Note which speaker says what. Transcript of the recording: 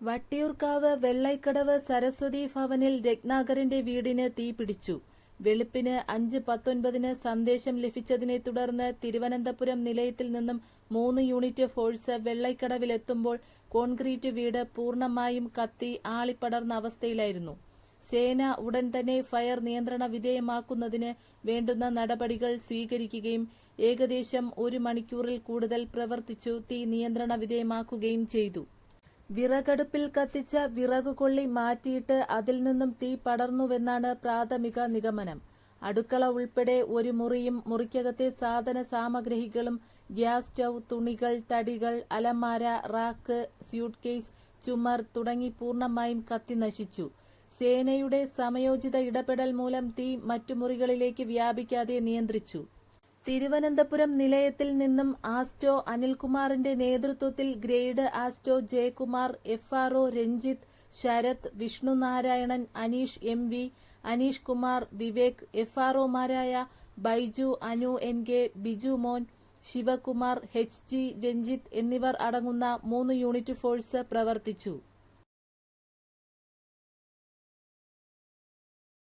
Speaker 1: വട്ടിയൂർക്കാവ് വെള്ളൈക്കടവ് സരസ്വതി ഭവനിൽ രത്നാകരന്റെ വീടിന് തീപിടിച്ചു വെളുപ്പിന് അഞ്ച് പത്തൊൻപതിന് സന്ദേശം ലഭിച്ചതിനെ തുടർന്ന് തിരുവനന്തപുരം നിലയത്തിൽ നിന്നും മൂന്ന് യൂണിറ്റ് ഫോഴ്സ് വെള്ളൈക്കടവിലെത്തുമ്പോൾ കോൺക്രീറ്റ് വീട് പൂർണമായും കത്തി ആളിപ്പടർന്ന അവസ്ഥയിലായിരുന്നു. സേന ഉടൻ തന്നെ ഫയർ നിയന്ത്രണ വിധേയമാക്കുന്നതിന് വേണ്ടുന്ന നടപടികൾ സ്വീകരിക്കുകയും ഏകദേശം ഒരു മണിക്കൂറിൽ കൂടുതൽ പ്രവർത്തിച്ചു തീ നിയന്ത്രണ വിധേയമാക്കുകയും ചെയ്തു. വിറകടുപ്പിൽ കത്തിച്ച വിറകുകൊള്ളി മാറ്റിയിട്ട് അതിൽ നിന്നും തീ പടർന്നുവെന്നാണ് പ്രാഥമിക നിഗമനം. അടുക്കള ഉൾപ്പെടെ ഒരു മുറിയും മുറിക്കകത്തെ സാധന സാമഗ്രികളും ഗ്യാസ് സ്റ്റൗ തുണികൾ തടികൾ അലമാര റാക്ക് സ്യൂട്ട് കേസ് ചുമർ തുടങ്ങി പൂർണമായും കത്തിനശിച്ചു സേനയുടെ സമയോചിത ഇടപെടൽ മൂലം തീ മറ്റു മുറികളിലേക്ക് വ്യാപിക്കാതെ നിയന്ത്രിച്ചു. തിരുവനന്തപുരം നിലയത്തിൽ നിന്നും ആസ്റ്റോ അനിൽകുമാറിന്റെ നേതൃത്വത്തിൽ grade ആസ്റ്റോ Jayakumar FRO Ranjith Sarath Vishnunarayanan Aneesh M V Aneesh Kumar Vivek F R ഒമാരായ Baiju Anu N K Bijumon Sivakumar H G Ranjith എന്നിവർ അടങ്ങുന്ന മൂന്ന് യൂണിറ്റ് ഫോഴ്സ് പ്രവർത്തിച്ചു.